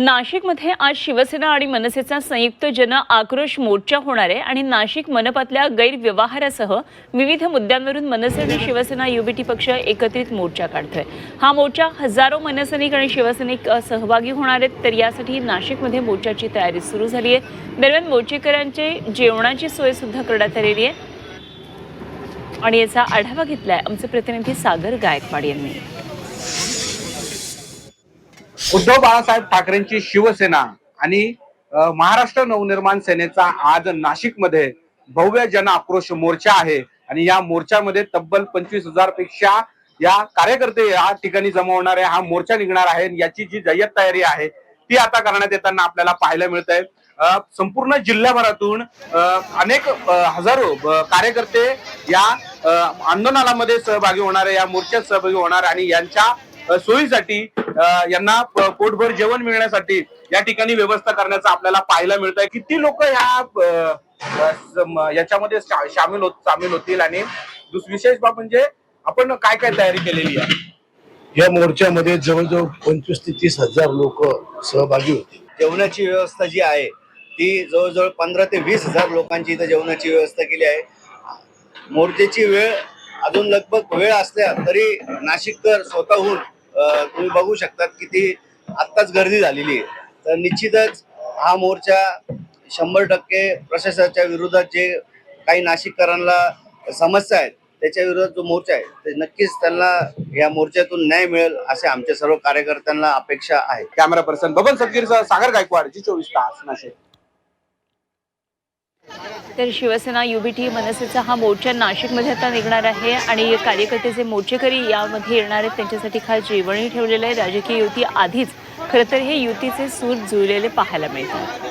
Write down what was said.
नाशिकमध्ये आज शिवसेना आणि मनसेचा संयुक्त जन आक्रोश मोर्चा होणार आहे आणि नाशिक मनपातल्या गैरव्यवहारासह विविध मुद्द्यांवरून मनसे आणि शिवसेना युबीटी पक्ष एकत्रित मोर्चा काढतोय. हा मोर्चा हजारो मनसैनिक आणि शिवसैनिक सहभागी होणार आहेत. तर यासाठी नाशिकमध्ये मोर्चाची तयारी सुरू झाली आहे. दरम्यान मोर्चेकरांची जेवणाची सोय सुद्धा करण्यात आलेली आहे. आणि याचा आढावा घेतलाय आमचे प्रतिनिधी सागर गायकवाड यांनी. उद्धव बाळासाहेब ठाकरेंची शिवसेना आणि महाराष्ट्र नवनिर्माण सेनेचा आज नाशिकमध्ये भव्य जन आक्रोश मोर्चा आहे. आणि या मोर्चामध्ये तब्बल पंचवीस हजारपेक्षा या कार्यकर्ते या ठिकाणी जमा होणारे हा मोर्चा निघणार आहे. आणि याची जी जय्यत तयारी आहे ती आता करण्यात येताना आपल्याला पाहायला मिळत आहे संपूर्ण जिल्ह्याभरातून अनेक हजारो कार्यकर्ते या आंदोलनामध्ये सहभागी होणारे या मोर्चात सहभागी होणार आणि यांच्या सोयीसाठी यांना पोटभर जेवण मिळण्यासाठी या ठिकाणी व्यवस्था करण्याचं आपल्याला पाहायला मिळत आहे किती लोक ह्या याच्यामध्ये सामील होत सामील होतील आणि दुस- विशेष बाब म्हणजे आपण काय काय तयारी केलेली आहे? या मोर्चामध्ये जवळजवळ पंचवीस ते तीस हजार लोक सहभागी होते जेवणाची व्यवस्था जी आहे ती जवळजवळ पंधरा ते वीस हजार लोकांची इथं जेवणाची व्यवस्था केली आहे. मोर्चेची वेळ अजून लगभग वेळ असल्या तरी नाशिककर स्वतःहून तुम्ही बघू शकतात की ती आत्ताच गर्दी झालेली आहे. तर निश्चितच हा मोर्चा शंभर टक्के प्रशासनाच्या विरोधात जे काही नाशिककरांना समस्या आहेत त्याच्या विरोधात जो मोर्चा आहे ते नक्कीच त्यांना या मोर्चातून न्याय मिळेल असे आमच्या सर्व कार्यकर्त्यांना अपेक्षा आहे. कॅमेरा पर्सन बबन सदगीर सागर गायकवाड जी चोवीस तास नाशिक. तर शिवसेना युबीटी मनसेचा हा मोर्चा नाशिकमध्ये आता निघणार आहे आणि कार्यकर्ते जे मोर्चेकरी यामध्ये येणार आहेत त्यांच्यासाठी खास जेवणही ठेवलेलं आहे. राजकीय युती आधीच खरं तर हे युतीचे सूर जुळलेले पाहायला मिळतात.